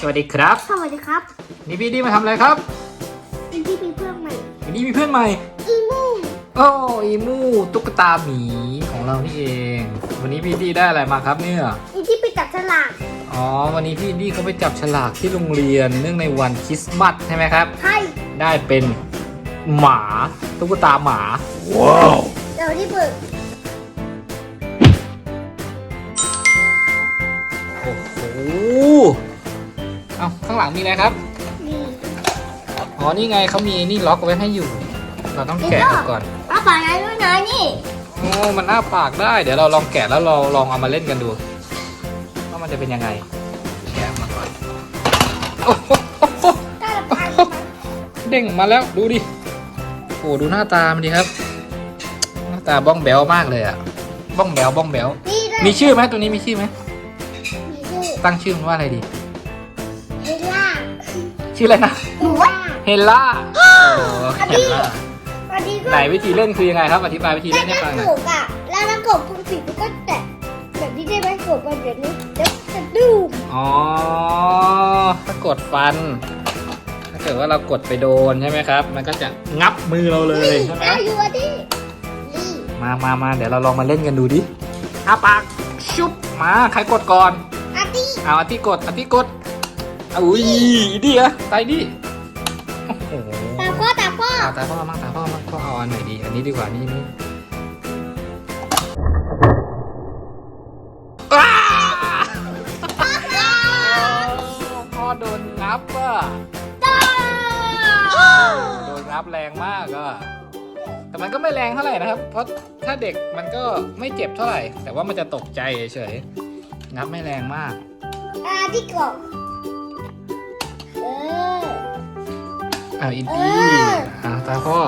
สวัสดีครับ สวัสดีครับนี่พี่ดีมาทำอะไรครับเป็นที่มีเพื่อนใหม่วันนี้มีเพื่อนใหม่ อีมูโอ้อีมูตุ๊กตาหมีของเรานี่เอง วันนี้พี่ดีได้อะไรมาครับเนี่ยอีที่ไปจับฉลากอ๋อวันนี้พี่ดีเขาไปจับฉลากที่โรงเรียนเนื่องในวันคริสต์มาสใช่ไหมครับ ใช่ได้เป็นหมาตุ๊กตาหมาเดี๋ยวที่เปิด งหลังมีอะไรครับ นี่อ๋อ นี่ไงเขามีนี่ล็อกไว้ให้อยู่ เราต้องแกะออกก่อนป้าป๋าอะไรด้วยนะนี่โอ้มันอ้าปากได้ เดี๋ยวเราลองแกะแล้วเราลองเอามาเล่นกันดูว่ามันจะเป็นยังไง แกะมาก่อนโอ้โหกล้าละพายใช่ไหมเด้งมาแล้วดูดิ โอ้ดูหน้าตามันดีครับ หน้าตาบ้องแบวมากเลยอะบ้องแบวบ้องแบวนี่ด้วยมีชื่อไหมตัวนี้มีชื่อไหมมีชื่อตั้งชื่อมันว่าอะไรดีเฮล่า ชื่ออะไรนะหนูว่าเฮลล่าโอ้อันเฮนี้ลล่าอันนี้ก็ไหนวิธีเล่นคือยังไงครับ อธิบายวิธีถ้าเล่นให้ถ้าฟังหน่อยกบอะแล้วถ้ากบพุ่งผิดมันก็แตะแบบนี้ได้ไหมกบแบบนี้แล้วจะดูมอ๋อถ้ากดฟัน ถ้าเกิดว่าเรากดไปโดนใช่ไหมครับ มันก็จะงับมือเราเลยนี่ใช่ไหมเอาอยู่อันนี้นี่มามามาเดี๋ยวเราลองมาเล่นกันดูดิอาปาก ชุบ มา ใครกดก่อนอันนี้เอาอาที่กดอาที่กดเอาอุ้ยอีดีอะตายดิโอ้โหตาพ่อตาพ่อเอาตาพ่อมั่งตาพ่อมั่งพ่อเอาอันไหนดี อันนี้ดีกว่านี่นี่อ้าพ่อโดนงับอะโดนงับแรงมากอะแต่มันก็ไม่แรงเท่าไหร่นะครับ เพราะถ้าเด็กมันก็ไม่เจ็บเท่าไหร่ แต่ว่ามันจะตกใจเฉยๆงับไม่แรงมากอ่าที่กบเอออ้าวอินเอดี้ออ่าตาพ่อ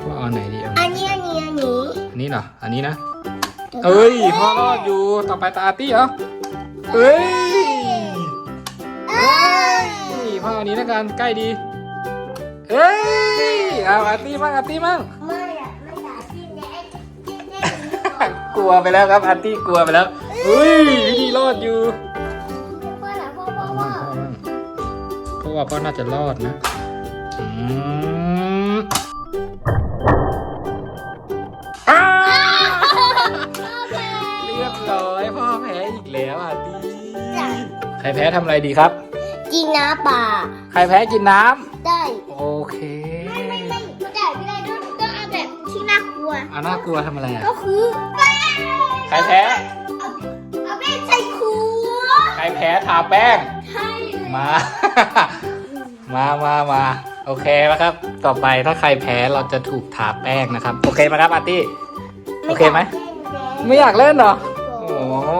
พ่อเอาไหนดีเอาอันนี้อันนี้อันนี้อันนี้เหรออันนี้นะ เอ้ยพ่อรอดอยู่ต่อไปตาอาร์ตี้เหรอเอ้ยเอ้ยนี่พ่ออันนี้แล้วกันใกล้ดี เอ้ยเอาอาร์ตี้มั่งอาร์ตี้มั่ง ไม่อะไม่ด่าพี่แน็กพี่แน็กกลัวไปแล้วครับอาร์ตี้กลัวไปแล้วเฮ้ยวิธีรอดอยู่ ว่าพ่อน่าจะรอดนะอืมอ้าวเรียบร้อยพ่อแพ้อีกแล้วอาร์ตี้ใครแพ้ทำอะไรดีครับ กินน้ำป่า ใครแพ้กินน้ำได้ โอเค ไม่ไม่ไม่ไม่ได้ไม่ได้ต้องต้องเอาแบบที่น่ากลัวเอาน่ากลัวทำอะไรอะ ก็คือ ใครแพ้เอาเอาแม่ใส่ครัวใครแพ้ทาแป้ง ใช่เลยมา มามามาโอเคแล้วครับ ต่อไปถ้าใครแพ้เราจะถูกทาแป้งนะครับ โอเคไหมครับอาร์ตี้ โอเคไหม ไม่อยากเล่นเหรอ โอ้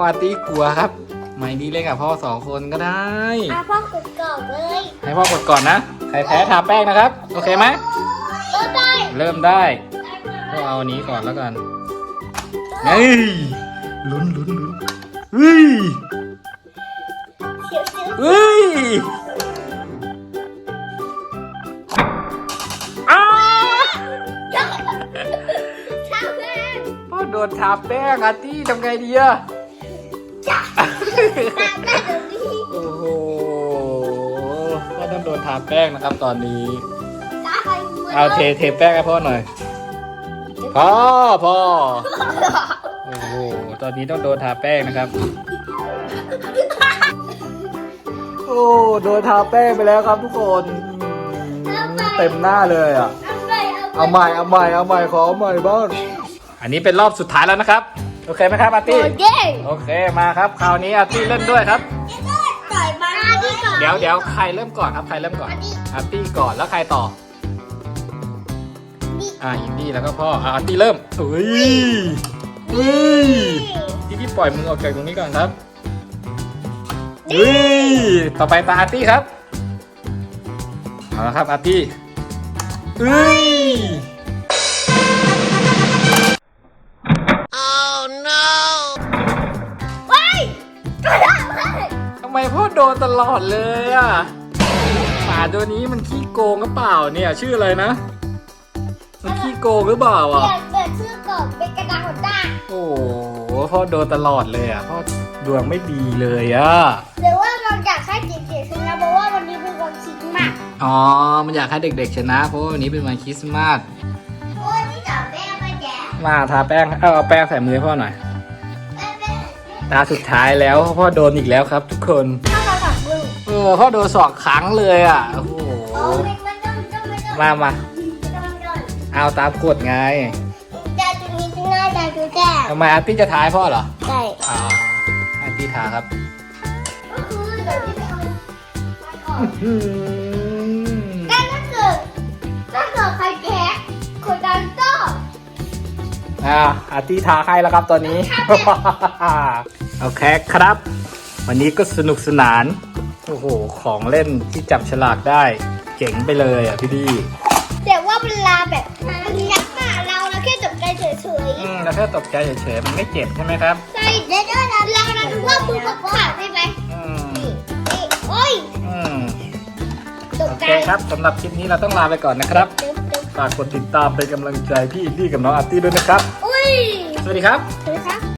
อาร์ตี้กลัวครับ ไม่ดีเล่นกับพ่อสองคนก็ได้ อะพ่อกดก่อนเลยให้พ่อกดก่อนนะ ใครแพ้ทาแป้งนะครับ โอเคไหมเออได้เริ่มได้พ่อเอาอันนี้ก่อนแล้วกัน เฮ้ย ลุ้นลุ้นลุ้นเฮ้ยเสียวเสียว เฮ้ย โดนทาแป้งอาร์ตี้ทำไงดีอะช่างตามได้เดี๋ยวนี้โอ้โหพ่อต้องโดนทาแป้งนะครับตอนนี้ ตาไปมือเอาเทเทแป้งให้พ่อหน่อย พ่อพ่อโอ้โหตอนนี้ต้องโดนทาแป้งนะครับ โอ้โดนทาแป้งไปแล้วครับทุกคนอืมเต็มหน้าเลยอะ เอาไปเอาเอาใหม่เอาใหม่เอาใหม่ขอเอาใหม่บ้าง อันนี้เป็นรอบสุดท้ายแล้วนะครับ โอเคไหมครับอาร์โอตี้เคโอเคมาครับ คราวนี้อาร์ตี้เล่นด้วยครับ ต่อยมาที่ก่อนเดี๋ยวเดี๋ยวใครเริ่มก่อนครับ ใครเริ่มก่อน อาร์ตี้ก่อนแล้วใครต่อนี่อ่าอินดี้แล้วก็พ่ออ่าอาร์ตี้เริ่มเฮ้ยเฮ้ยอินดี้ปล่อยมือออกจากตรงนี้ก่อนครับเฮ้ยต่อไปตาอาร์ตี้ครับ เอาละครับอาร์ตี้เฮ้ย นตลอดเลยอะหมาตัวนี้มันขี้โกงหรือเปล่าเนี่ย ชื่ออะไรนะ มันขี้โกงหรือเปล่าเปลี่อะยนเปลี่ยนชื่อก่อนเป็นกระดาษหัวหน้าโอ้โหพ่อโดนตลอดเลยอะพ่อดวงไม่ดีเลยอะ หรือว่าเราอยากให้เก๋ๆอ๋อ มันอยากให้เด็กๆชนะ เพราะว่าวันนี้เป็นวันคริสต์มาส โอ้ยนี่จับแม่มาแจกมาทาแป้ง เอาเอาแป้งใส่มือให้พ่อหน่อย แม่แม่ ตาสุดท้ายแล้วพ่อโดนอีกแล้วครับทุกคนถ้าเราตักมื อเออพ่อโดนสองครั้งเลยอะ โอ้โห โอ้ยมันต้องต้องไม่ต้องมามาต้องต้องเอาตามกฎไงจะจุดนี้จุดหน้าจะจุดแก้วทำไมอาร์ตี้จะทายพ่อเหรอใช่อ่าอาร์ตี้ทาครับก็คือเดี๋ยวที่ไปเอาไปก่อน อืมแต่ถ้าเกิดถ้าเกิดใครแพ้คนนั้นก็อ่าอาร์ตี้ทาให้แล้วครับตอนนี้ โอเคครับ วันนี้ก็สนุกสนาน โอ้โห ของเล่นที่จับฉลากได้ เจ๋งไปเลยอะพี่ดีแต่ว่าเวลาแบบมันยักษ์มาเราเราแค่ตกใจเฉยอืมเราแค่ตกใจเฉยๆมันไม่เจ็บใช่ไหมครับ ๆใช่เดี๋ยวเราเราเราดูว่ามือเขาขาดได้ไหมอืมนี่นี่โอ้ยอืมตกโอใจเคครับสำหรับคลิปนี้เราต้องลาไปก่อนนะครับเดี๋ยวเดี๋ยวฝากกดติดตามเป็นกำลังใจพี่อินดี้กับน้องอาร์ตี้ด้วยนะครับ อุ้ย สวัสดีครับ